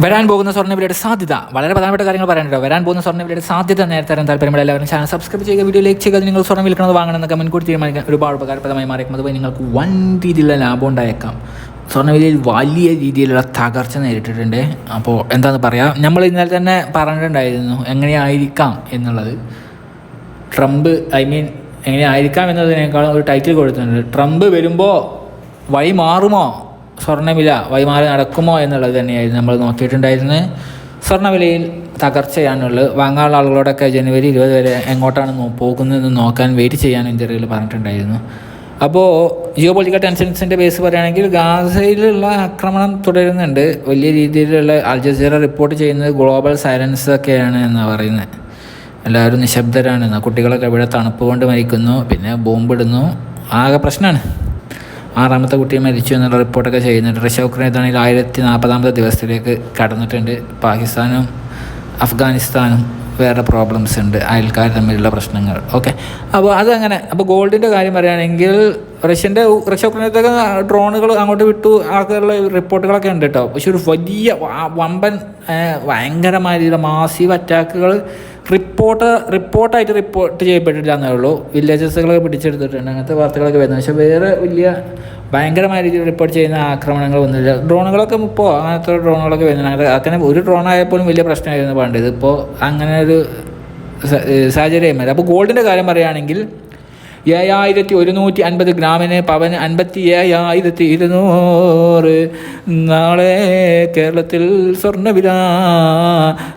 വരാൻ പോകുന്ന സ്വർണവിലയുടെ സാധ്യത. വളരെ പ്രധാനപ്പെട്ട കാര്യങ്ങൾ പറയാനുണ്ടോ. വരാൻ പോകുന്ന സ്വർണവിലയുടെ സാധ്യത നേരത്തെ തരാൻ താല്പര്യമുള്ള എല്ലാവരും ചാനൽ സബ്സ്ക്രൈബ് ചെയ്യുക വീഡിയോ ലൈക്ക് ചെയ്യുക നിങ്ങൾ സ്വർണം വിൽക്കുന്നത് വാങ്ങണമെന്നൊക്കെ മുൻകൂട്ടി തീരുമാനിക്കാൻ ഒരുപാട് ഉപകാരപ്രദമായി മാറിയേക്കും. അതുപോലെ നിങ്ങൾക്ക് വൻ രീതിയിലുള്ള ലാഭം ഉണ്ടായേക്കാം. സ്വർണവിലയിൽ വലിയ രീതിയിലുള്ള തകർച്ച നേരിട്ടിട്ടുണ്ട്. അപ്പോൾ എന്താണെന്ന് പറയാം? നമ്മൾ ഇന്നലെ തന്നെ പറഞ്ഞിട്ടുണ്ടായിരുന്നു എങ്ങനെയായിരിക്കാം എന്നുള്ളത്. ട്രംപ് ഐ മീൻ എങ്ങനെയായിരിക്കാം എന്നതിനേക്കാളും ഒരു ടൈറ്റിൽ കൊടുത്തിട്ടുണ്ട്. ട്രംപ് വരുമ്പോൾ വഴി മാറുമോ? സ്വർണവില വൈമാറി നടക്കുമോ എന്നുള്ളത് തന്നെയായിരുന്നു നമ്മൾ നോക്കിയിട്ടുണ്ടായിരുന്നത്. സ്വർണവിലയിൽ തകർച്ചയാണുള്ളത്. വാങ്ങാനുള്ള ആളുകളോടൊക്കെ ജനുവരി ഇരുപത് വരെ എങ്ങോട്ടാണ് പോകുന്നതെന്ന് നോക്കാൻ വെയിറ്റ് ചെയ്യാൻ ഇന്ത്യയിൽ പറഞ്ഞിട്ടുണ്ടായിരുന്നു. അപ്പോൾ ജിയോ പൊളിറ്റിക്കൽ ടെൻഷൻസിന്റെ ബേസ് പറയുകയാണെങ്കിൽ ഗാസയിലുള്ള ആക്രമണം തുടരുന്നുണ്ട്. വലിയ രീതിയിലുള്ള അൽ ജസീറ റിപ്പോർട്ട് ചെയ്യുന്നത് ഗ്ലോബൽ സൈലൻസ് ഒക്കെയാണ് എന്നാണ് പറയുന്നത്. എല്ലാവരും നിശബ്ദരാണെന്ന് കുട്ടികളൊക്കെ ഇവിടെ തണുപ്പ് കൊണ്ട് മരിക്കുന്നു. പിന്നെ ബോംബിടുന്നു ആകെ പ്രശ്നമാണ്. ആറാമത്തെ കുട്ടി മരിച്ചു എന്നുള്ള റിപ്പോർട്ടൊക്കെ ചെയ്യുന്നുണ്ട്. ഉക്രൈൻ ഇതാണെങ്കിൽ ആയിരത്തി നാൽപ്പതാമത്തെ ദിവസത്തിലേക്ക് കടന്നിട്ടുണ്ട്. പാകിസ്ഥാനും അഫ്ഗാനിസ്ഥാനും വേറെ പ്രോബ്ലംസ് ഉണ്ട്. അയൽക്കാർ തമ്മിലുള്ള പ്രശ്നങ്ങൾ. ഓക്കെ അപ്പോൾ അതങ്ങനെ. അപ്പോൾ ഗോൾഡിന്റെ കാര്യം പറയുകയാണെങ്കിൽ റഷ്യന്റെ റഷ്യ ഉക്രൈനത്തൊക്കെ ഡ്രോണുകൾ അങ്ങോട്ട് വിട്ടു. ആൾക്കാരുള്ള റിപ്പോർട്ടുകളൊക്കെ ഉണ്ട് കേട്ടോ. പക്ഷെ ഒരു വലിയ വമ്പൻ ഭയങ്കരമായ രീതിയിലുള്ള മാസീവ് അറ്റാക്കുകൾ റിപ്പോർട്ട് റിപ്പോർട്ടായിട്ട് റിപ്പോർട്ട് ചെയ്യപ്പെട്ടില്ല എന്നേ ഉള്ളൂ. വില്ലേജസുകളൊക്കെ പിടിച്ചെടുത്തിട്ടുണ്ട്. അങ്ങനത്തെ വാർത്തകളൊക്കെ വരുന്നത് പക്ഷേ വേറെ വലിയ ഭയങ്കരമായ രീതിയിൽ റിപ്പോർട്ട് ചെയ്യുന്ന ആക്രമണങ്ങൾ വന്നില്ല. ഡ്രോണുകളൊക്കെ ഇപ്പോൾ അങ്ങനത്തെ ഡ്രോണുകളൊക്കെ വരുന്നുണ്ട്. അങ്ങനെ ഒരു ഡ്രോൺ ആയപ്പോഴും വലിയ പ്രശ്നമായിരുന്നു പണ്ട്. ഇതിപ്പോൾ അങ്ങനെ ഒരു സാഹചര്യം അപ്പോൾ ഗോൾഡിന്റെ കാര്യം പറയുകയാണെങ്കിൽ ഏഴായിരത്തി ഒരുന്നൂറ്റി അൻപത് ഗ്രാമിന് പവന് അൻപത്തി ഏഴായിരത്തി ഇരുന്നൂറ് നാളെ കേരളത്തിൽ സ്വർണവില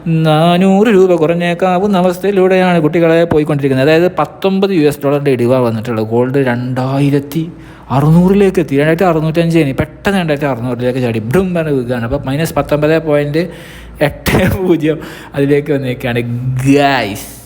നാനൂറ് രൂപ കുറഞ്ഞേക്കാവുന്ന അവസ്ഥയിലൂടെയാണ് കുട്ടികളെ പോയിക്കൊണ്ടിരിക്കുന്നത്. അതായത് പത്തൊമ്പത് യു എസ് ഡോളറിന്റെ ഇടിവ വന്നിട്ടുള്ളത്. ഗോൾഡ് രണ്ടായിരത്തി അറുന്നൂറിലേക്ക് എത്തി. രണ്ടായിരത്തി അറുന്നൂറ്റഞ്ച് ഇനി പെട്ടെന്ന് രണ്ടായിരത്തി അറുന്നൂറിലേക്ക് ചാടി ഇവിടും പറഞ്ഞ് വിൽക്കുകയാണ്. അപ്പോൾ മൈനസ് പത്തൊമ്പത് പോയിന്റ് എട്ട് പൂജ്യം അതിലേക്ക് വന്നേക്കാണ്. ഗായ്സ്